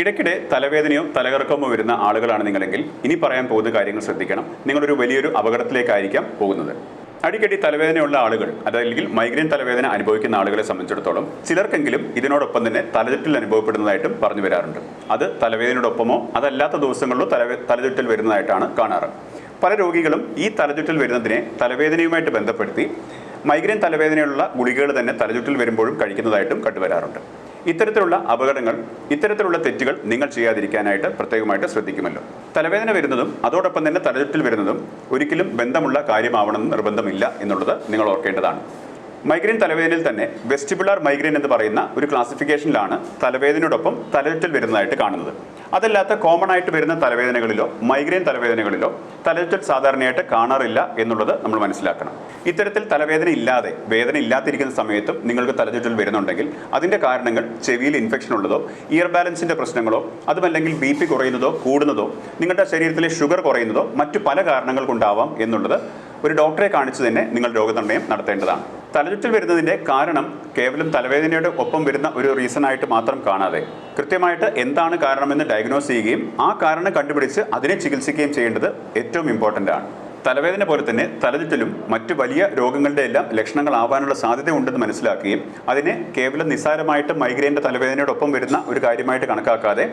ഇടയ്ക്കിടെ തലവേദനയോ തലകറക്കമോ വരുന്ന ആളുകളാണ് നിങ്ങളെങ്കിൽ ഇനി പറയാൻ പോകുന്ന കാര്യങ്ങൾ ശ്രദ്ധിക്കണം. നിങ്ങളൊരു വലിയൊരു അപകടത്തിലേക്കായിരിക്കാം പോകുന്നത്. അടിക്കടി തലവേദനയുള്ള ആളുകൾ അതല്ലെങ്കിൽ മൈഗ്രെയിൻ തലവേദന അനുഭവിക്കുന്ന ആളുകളെ സംബന്ധിച്ചിടത്തോളം ചിലർക്കെങ്കിലും ഇതിനോടൊപ്പം തന്നെ തലചുറ്റൽ അനുഭവപ്പെടുന്നതായിട്ടും പറഞ്ഞു വരാറുണ്ട്. അത് തലവേദനയോടൊപ്പമോ അതല്ലാത്ത ദിവസങ്ങളിലോ തലവേ തലചുറ്റൽ വരുന്നതായിട്ടാണ് കാണാറ്. പല രോഗികളും ഈ തലചുറ്റൽ വരുന്നതിനെ തലവേദനയുമായിട്ട് ബന്ധപ്പെടുത്തി മൈഗ്രെയിൻ തലവേദനയുള്ള ഗുളികകൾ തന്നെ തലചുറ്റൽ വരുമ്പോഴും കഴിക്കുന്നതായിട്ടും കണ്ടുവരാറുണ്ട്. ഇത്തരത്തിലുള്ള അപകടങ്ങൾ ഇത്തരത്തിലുള്ള തെറ്റുകൾ നിങ്ങൾ ചെയ്യാതിരിക്കാനായിട്ട് പ്രത്യേകമായിട്ട് ശ്രദ്ധിക്കുമല്ലോ. തലവേദന വരുന്നതും അതോടൊപ്പം തന്നെ തലചുറ്റിൽ വരുന്നതും ഒരിക്കലും ബന്ധമുള്ള കാര്യമാവണമെന്ന് നിർബന്ധമില്ല എന്നുള്ളത് നിങ്ങൾ ഓർക്കേണ്ടതാണ്. മൈഗ്രെയിൻ തലവേദനയിൽ തന്നെ വെസ്റ്റിബുലാർ മൈഗ്രെയിൻ എന്ന് പറയുന്ന ഒരു ക്ലാസിഫിക്കേഷനിലാണ് തലവേദനയോടൊപ്പം തലചുറ്റൽ വരുന്നതായിട്ട് കാണുന്നത്. അതല്ലാത്ത കോമൺ ആയിട്ട് വരുന്ന തലവേദനകളിലോ മൈഗ്രെയിൻ തലവേദനകളിലോ തലചുറ്റൽ സാധാരണയായിട്ട് കാണാറില്ല എന്നുള്ളത് നമ്മൾ മനസ്സിലാക്കണം. ഇത്തരത്തിൽ തലവേദന ഇല്ലാതെ വേദന ഇല്ലാതിരിക്കുന്ന സമയത്തും നിങ്ങൾക്ക് തലചുറ്റൽ വരുന്നുണ്ടെങ്കിൽ അതിന്റെ കാരണങ്ങൾ ചെവിയിൽ ഇൻഫെക്ഷൻ ഉള്ളതോ ഇയർ ബാലൻസിന്റെ പ്രശ്നങ്ങളോ അതുമല്ലെങ്കിൽ ബി പി കുറയുന്നതോ കൂടുന്നതോ നിങ്ങളുടെ ശരീരത്തിലെ ഷുഗർ കുറയുന്നതോ മറ്റു പല കാരണങ്ങൾ കൊണ്ടാവാം എന്നുള്ളത് ഒരു ഡോക്ടറെ കാണിച്ചു തന്നെ നിങ്ങൾ രോഗനിർണയം നടത്തേണ്ടതാണ്. തലചുറ്റൽ വരുന്നതിന്റെ കാരണം കേവലം തലവേദനയുടെ ഒപ്പം വരുന്ന ഒരു റീസൺ ആയിട്ട് മാത്രം കാണാതെ. കൃത്യമായിട്ട് എന്താണ് കാരണമെന്ന് ഡയഗ്നോസ് ചെയ്യുകയും ആ കാരണം കണ്ടുപിടിച്ച് അതിനെ ചികിത്സിക്കുകയും ചെയ്യേണ്ടത് ഏറ്റവും ഇമ്പോർട്ടന്റ് ആണ്. തലവേദന പോലെ തന്നെ തലചുറ്റലും മറ്റു വലിയ രോഗങ്ങളുടെ എല്ലാം ലക്ഷണങ്ങളാവാനുള്ള സാധ്യത ഉണ്ടെന്ന് മനസ്സിലാക്കുകയും അതിനെ കേവലം നിസ്സാരമായിട്ട് മൈഗ്രെയിന്റെ തലവേദനയോടൊപ്പം വരുന്ന ഒരു കാര്യമായിട്ട് കണക്കാക്കാതെ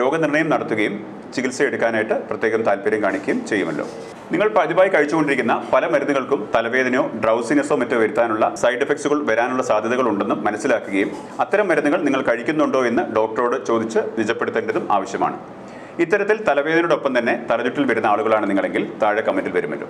രോഗനിർണയം നടത്തുകയും ചികിത്സ എടുക്കാനായിട്ട് പ്രത്യേകം താല്പര്യം കാണിക്കുകയും ചെയ്യുമല്ലോ. നിങ്ങൾ പതിവായി കഴിച്ചുകൊണ്ടിരിക്കുന്ന പല മരുന്നുകൾക്കും തലവേദനയോ ഡ്രൗസിനെസോ മറ്റോ വരുത്താനുള്ള സൈഡ് എഫക്ട്സുകൾ വരാനുള്ള സാധ്യതകൾ ഉണ്ടെന്നും മനസ്സിലാക്കുകയും അത്തരം മരുന്നുകൾ നിങ്ങൾ കഴിക്കുന്നുണ്ടോ എന്ന് ഡോക്ടറോട് ചോദിച്ച് നിജപ്പെടുത്തേണ്ടതും ആവശ്യമാണ്. ഇത്തരത്തിൽ തലവേദനയോടൊപ്പം തന്നെ തലചുറ്റിൽ വരുന്ന ആളുകളാണ് നിങ്ങളെങ്കിൽ താഴെ കമന്റിൽ വരുമല്ലോ.